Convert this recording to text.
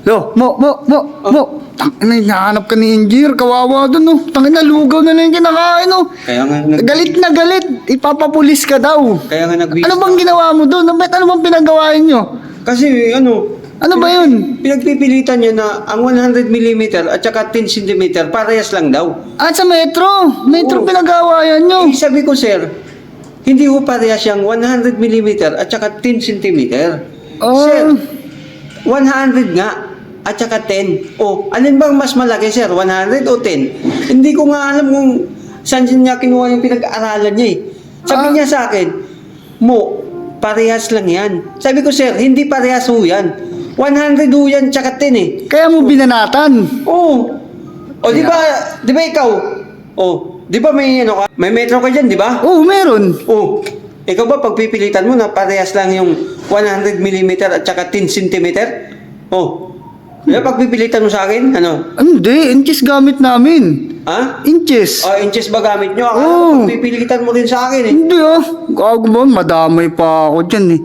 Lo, mo, mo, mo, Oh. mo. Tangina, hinahanap ka ni Engineer. Kawawa dun, no. Tangina, lugaw na na yung kinakain, no. Kaya nga, nag- Galit na galit. Ipapapulis ka daw. kaya nga nag Ano bang ginawa mo doon? Ano, ba't- ano bang pinagawain nyo? Kasi ano, Ano ba yun? pinagpipilitan niya na ang 100mm at saka 10cm parehas lang daw. At sa metro. Metro Oo. pinagawayan nyo. Eh, sabi ko, sir, hindi ho parehas yung 100mm at saka 10cm. Oh. Sir, 100 nga at saka 10. O, alin bang mas malaki, sir? 100 o 10? Hindi ko nga alam kung saan niya kinuha yung pinag-aralan niya eh. Sabi Ah. niya sa akin, Mo, parehas lang yan. Sabi ko, sir, hindi parehas ho yan. 100 ho yan, tsaka 10 eh. Kaya mo binanatan. Oo. O, di ba, di ba ikaw? O, di ba may ano ka? May metro ka dyan, di ba? Oo, meron. Oh, ikaw ba pagpipilitan mo na parehas lang yung 100mm at saka 10cm? Oh, di ba pagpipilitan mo sa akin? Ano? Hindi, inches gamit namin. Ha? Inches. Oh, inches ba gamit nyo? Ako Oo. pagpipilitan mo rin sa akin eh. Hindi ah. Gago ba? Madamay pa ako dyan eh.